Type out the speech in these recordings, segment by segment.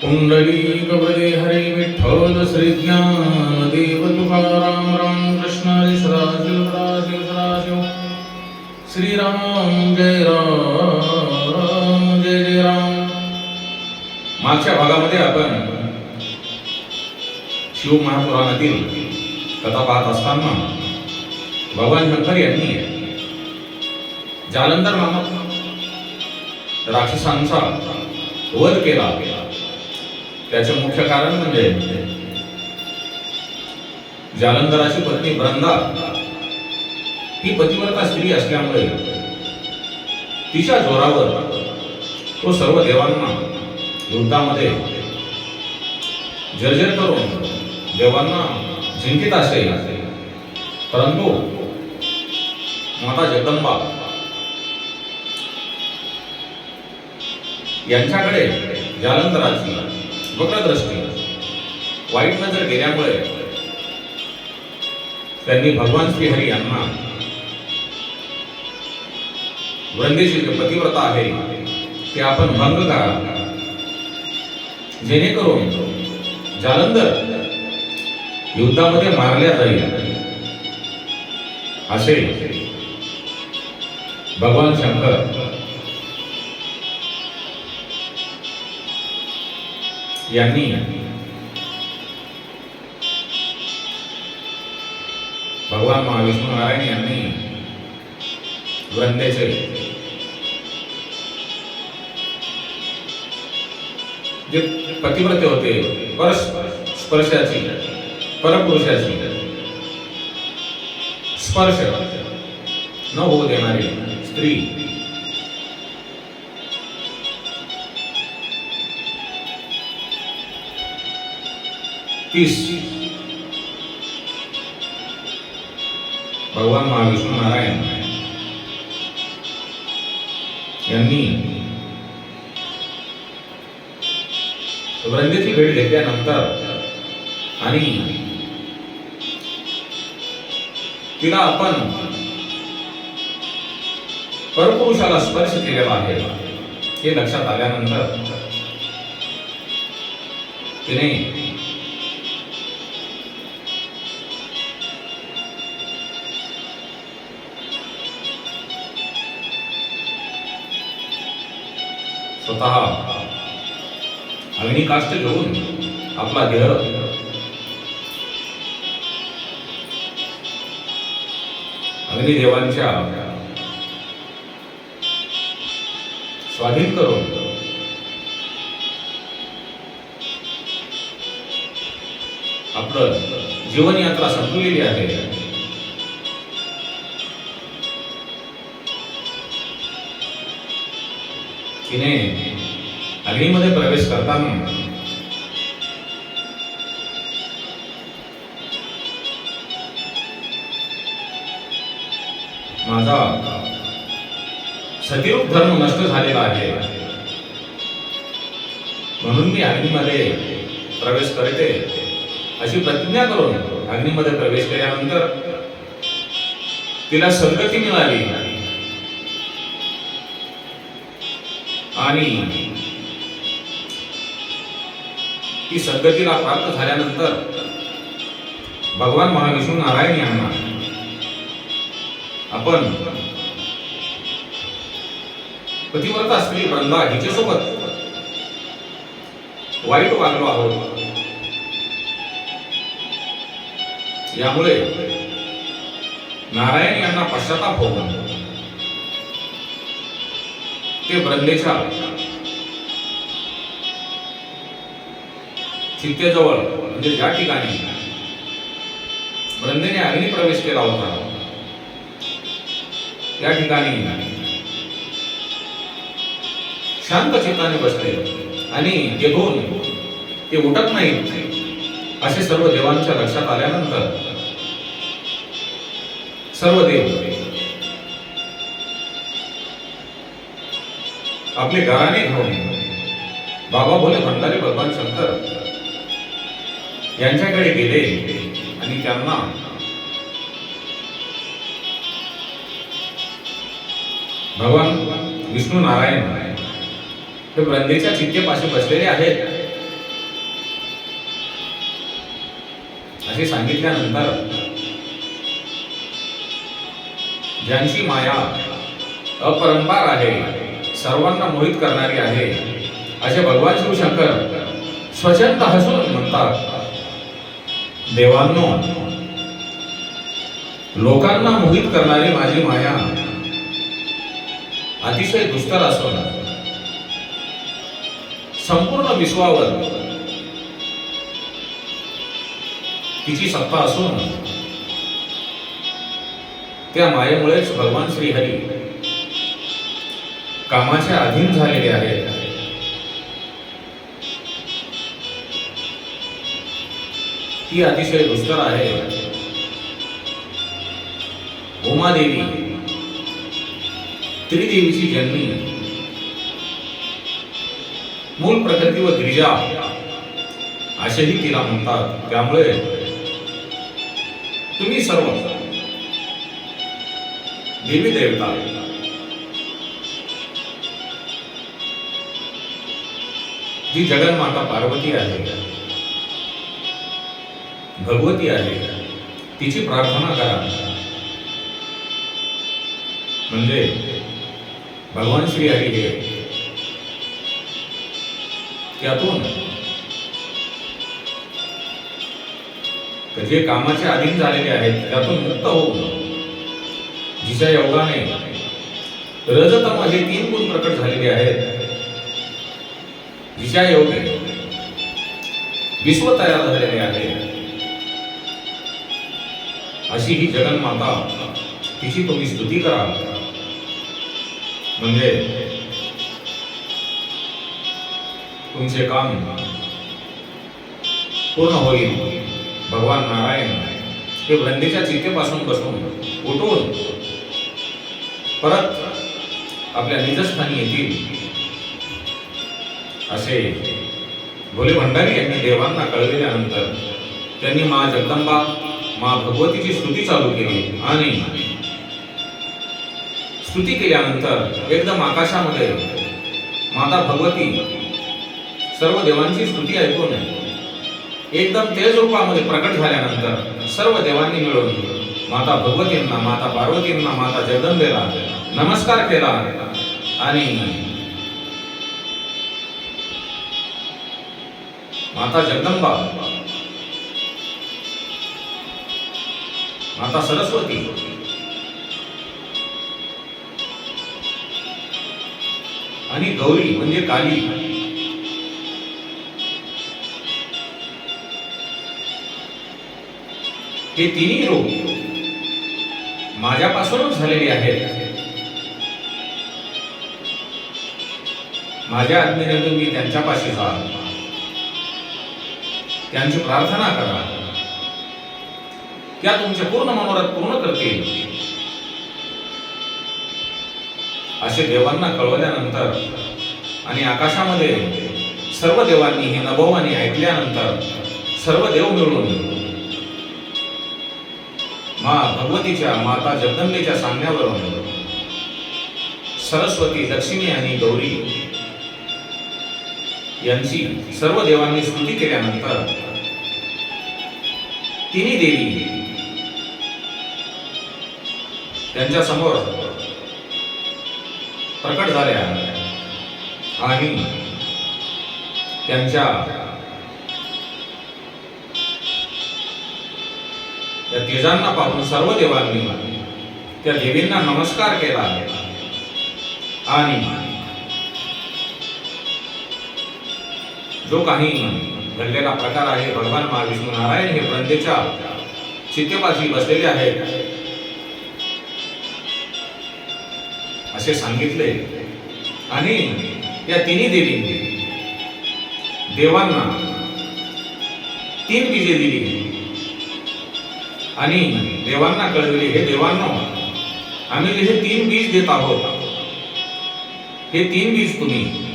पुंडलीकवरे हरे विठ्ठल श्री ज्ञानदेव तुकाराम राम कृष्ण सदाशिव सदाशिव सदाशिव श्रीराम जय राम। जय जय राम मागच्या भागामध्ये आपण शिव महापुराणातील कथा पाहत असताना भगवान शंकर यांनी जालंधर नामक राक्षसांचा वध केला. त्याचे मुख्य कारण म्हणजे जालंधराची पत्नी वृंदा ही पतिव्रता स्त्री असल्यामुळे तिच्या जोरावर तो सर्व देवांना युद्धामध्ये जर्जर करून देवांना जिंकित असे. परंतु माता जगदंबा यांच्याकडे जालंधराची वक्रदृष्टी वाईट नजर गेल्यामुळे त्यांनी भगवान श्रीहरी यांना वृंदेची जी पतिव्रता आहे ते आपण भंग करा. जेणेकरून जालंधर युद्धामध्ये मारल्या जाईल. असे भगवान शंकर यांनी भगवान महाविष्णू नारायण यांनी वृंदेचे जे पतिव्रते होते परस स्पर्शाची परपुरुषाची स्पर्श न होऊ देणारी स्त्री तीस भगवान महाविष्णू नारायण यांनी वृंदेची भेट घेतल्यानंतर आणि तिला आपण परपुरुषाला स्पर्श केलेला आहे हे लक्षात आल्यानंतर। तिने स्वतः अग्निकाष्ट घेऊन आपला देह अग्निदेवांच्या स्वाधीन करून आपलं जीवनयात्रा संपलेली आहे. तिने अग्नीमध्ये प्रवेश करताना माझा सतीरूप धर्म नष्ट झालेला आहे. म्हणून मी अग्नीमध्ये प्रवेश करते अशी प्रतिज्ञा करून अग्नीमध्ये प्रवेश केल्यानंतर तिला संगती मिळाली. आणि ती सद्गतीला प्राप्त झाल्यानंतर भगवान महाविष्णू नारायण यांना आपण पतिव्रता स्त्री वृंदा हिच्यासोबत वाईट वागलो आहोत. यामुळे नारायण यांना पश्चाताप होऊन ते ब्रंदेच्या चित्तेजवळ म्हणजे ज्या ठिकाणी ब्रंदेने अग्नी प्रवेश केला होता त्या ठिकाणी शांत चित्ताने बसले आणि तेथून ते उठत नाहीत. असे सर्व देवांच्या लक्षात आल्यानंतर सर्व देव आपले गाणे घेऊन बाबा बोले म्हणणारे भगवान शंकर यांच्याकडे गेले आणि त्यांना भगवान विष्णू नारायण हे ब्रंदेच्या चित्तेपाशी बसलेले आहेत. असे सांगितल्यानंतर ज्यांची माया अपरंपार आहे सर्वांना मोहित करणारी आहे. असे भगवान शिवशंकर स्वच्छंद हसून म्हणतात देवांनो लोकांना मोहित करणारी माझी माया अतिशय दुस्तर असून संपूर्ण विश्वावर तिची सत्ता असून त्या मायेमुळेच भगवान श्रीहरी कामाच्या अधीन झालेले आहेत. ती अतिशय दुष्कर आहे. उमादेवी त्रिदेवीची जन्मी. मूल प्रकृती व गिरिजा असेही तिला म्हणतात. त्यामुळे तुम्ही सर्व देवी देवता. ही जगन्माता पार्वती आहे भगवती आहे तिची प्रार्थना करा. म्हणजे भगवान श्री हरी हे त्यातून जे कामाचे अधीन झालेले आहेत त्यातून मुक्त होऊन जिच्या योगाने रजतम हे तीन गुण प्रकट झालेले आहेत जिच्या योगे. विश्व तयार झालेले आहे. अशी ही जगन्माता तिची तुम्ही स्तुती करा. म्हणजे तुमचे काम पूर्ण होईल. भगवान नारायण हे वृंदेच्या चितेपासून बसून उठून परत आपल्या निजस्थानी येतील. असे भोले भंडारी यांनी देवांना कळविल्यानंतर त्यांनी मा जगदंबा मा भगवतीची स्तुती चालू केली आणि स्तुती केल्यानंतर एकदम आकाशामध्ये माता भगवती सर्व देवांची स्तुती ऐकून एकदम तेज रूपामध्ये प्रकट झाल्यानंतर सर्व देवांनी मिळून माता भगवतींना माता पार्वतींना माता जगदंबेला नमस्कार केला आणि माता जगदंबा. माता सरस्वती. आणि गौरी म्हणजे काली. हे तिन्ही रोग माझ्यापासूनच झालेले आहेत. माझ्या आत्मीनंतर मी त्यांच्यापाशी जा त्यांची प्रार्थना करा. त्या तुमचे पूर्ण मनोरथ पूर्ण करतील. असे देवांना कळवल्यानंतर आणि आकाशामध्ये सर्व देवांनी हे नभोवानी ऐकल्यानंतर सर्व देव मिळून मा भगवतीच्या माता जगदंबेच्या सांगण्यावरून सरस्वती लक्ष्मी आणि गौरी यांची सर्व देवांनी स्तुती केल्यानंतर तिन्ही देवी त्यांच्यासमोर प्रकट झाल्या आणि त्यांच्या त्या तेजांना पाहून सर्व देवांनी त्या देवींना नमस्कार केला आणि जो काही घडलेला प्रकार आहे भगवान महाविष्णू नारायण हे ब्रंदेच्या चित्तेपाशी बसलेले आहेत. असे सांगितले. आणि या तिन्ही देवींनी देवांना तीन बीजे दिली. आणि देवांना कळविले हे देवांनो आम्ही हे तीन बीज देत आहोत हे तीन बीज तुम्ही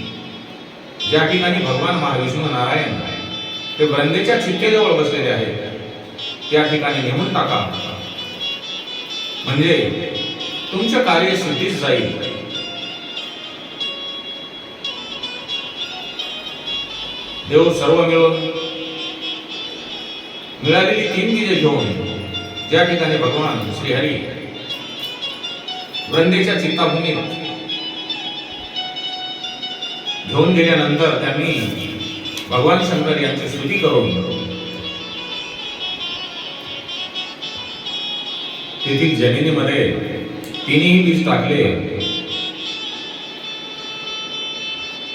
ज्या ठिकाणी भगवान महाविष्णू नारायण ते ब्रंदेच्या चित्तेजवळ बसलेले आहेत त्या ठिकाणी नेमून टाका. म्हणजे तुमचं कार्य सिद्धीच जाईल. देव सर्व मिळून मिळालेली तीन बीजे घेऊन ज्या ठिकाणी भगवान श्रीहरी वृंदेच्या चित्ताभूमीत घेऊन गेल्यानंतर त्यांनी भगवान शंकर यांची स्तुती करून तेथील जमिनीमध्ये तिन्ही बीज टाकले.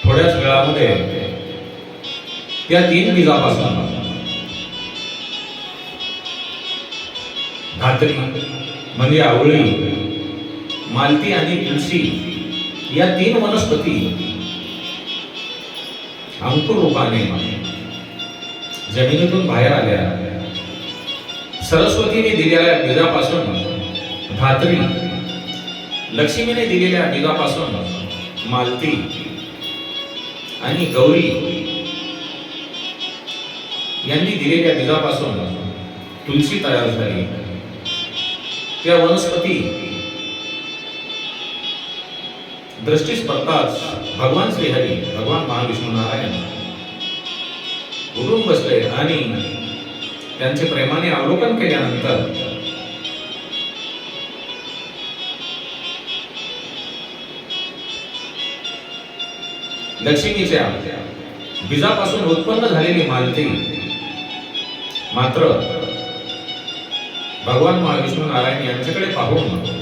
थोड्याच वेळामध्ये त्या तीन बीजापासून धात्री म्हणजे आवळी मालती आणि तुलसी या तीन वनस्पती अंकुर रूपाने जमिनीतून बाहेर आल्या सरस्वतीने दिलेल्या बीजापासून धात्री लक्ष्मीने दिलेल्या बीजापासून मालती आणि गौरी यांनी दिलेल्या बीजापासून तुलसी तयार झाली. त्या वनस्पती दृष्टीस पडताच भगवान श्रीहरी भगवान महाविष्णू नारायण. उठून बसले आणि त्यांचे प्रेमाने अवलोकन केल्यानंतर लक्ष्मीच्या बीजापासून उत्पन्न झालेली मालती मात्र भगवान महाविष्णू नारायण यांच्याकडे पाहून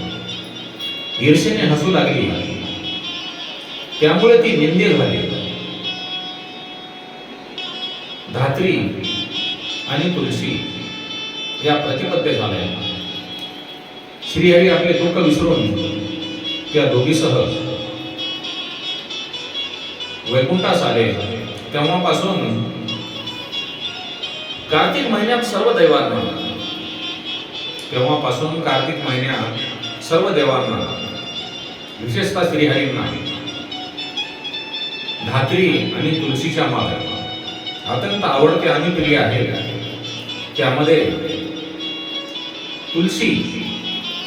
ईर्षेने हसू लागली. त्यामुळे ती निंदे झाली. धात्री आणि तुलसी या प्रतिपद्य झाल्या. श्रीहरी आपले दुःख विसरून त्या दोघीसह वैकुंठास आले. तेव्हापासून कार्तिक महिन्यात सर्व देवांना तेव्हापासून कार्तिक महिन्यात सर्व देवांना विशेषतः श्रीहरींना धात्री आणि तुळशीच्या माळ. अत्यंत आवडते आणि प्रिय आहे. त्यामध्ये तुलसी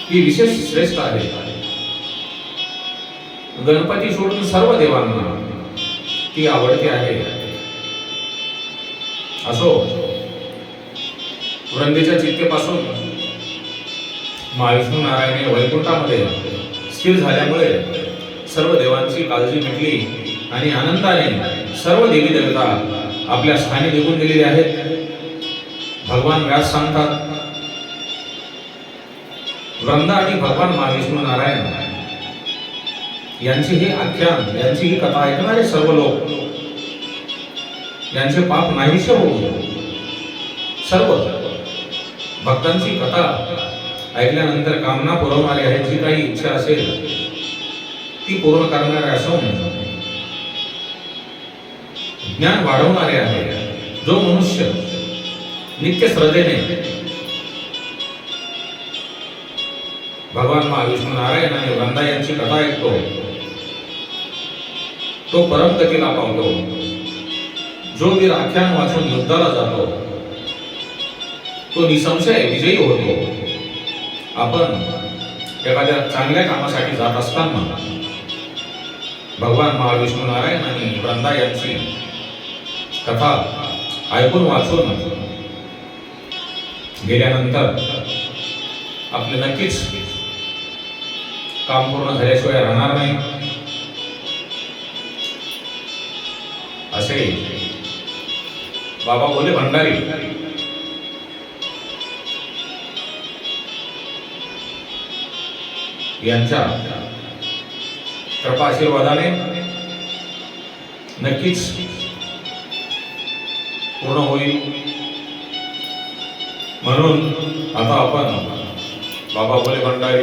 ही विशेष श्रेष्ठ आहे. गणपती सोडून सर्व देवांना ती आवडते आहे. असो वृंदेच्या चित्तेपासून महाविष्णू नारायण वैकुंठामध्ये स्थिर झाल्यामुळे सर्व देवांची काळजी मिटली. आणि आनंदाने सर्व देवी देवता आपल्या स्थानी निघून गेलेले आहेत. भगवान व्यास सांगतात वृंदा आणि भगवान महाविष्णू नारायण यांची ही आख्यान यांची ही कथा ऐकणारे सर्व लोक यांचे पाप नाहीसे होऊ सर्व भक्तांची कथा ऐकल्यानंतर कामना पुरवणारी आहे जी काही इच्छा असेल ती पूर्ण करणारे असून ज्ञान वाढवणारे आहे. जो मनुष्य नित्य श्रद्धेने भगवान महाविष्णू नारायण आणि वृंदा यांची कथा ऐकतो तो परमगतीला पावतो. जो वीर आख्यान वाचून युद्धाला जातो. तो निसंशय विजयी होतो. आपण एखाद्या चांगल्या कामासाठी जात असताना भगवान महाविष्णू नारायण आणि वृंदा यांची कथा ऐकून वाचून गेल्यानंतर आपले नक्कीच काम पूर्ण झाल्याशिवाय राहणार नाही. असे बाबा बोले भंडारी यांच्या कृपाशीर्वादाने नक्कीच पूर्ण होईल. म्हणून आता आपण बाबा बोले भंडारी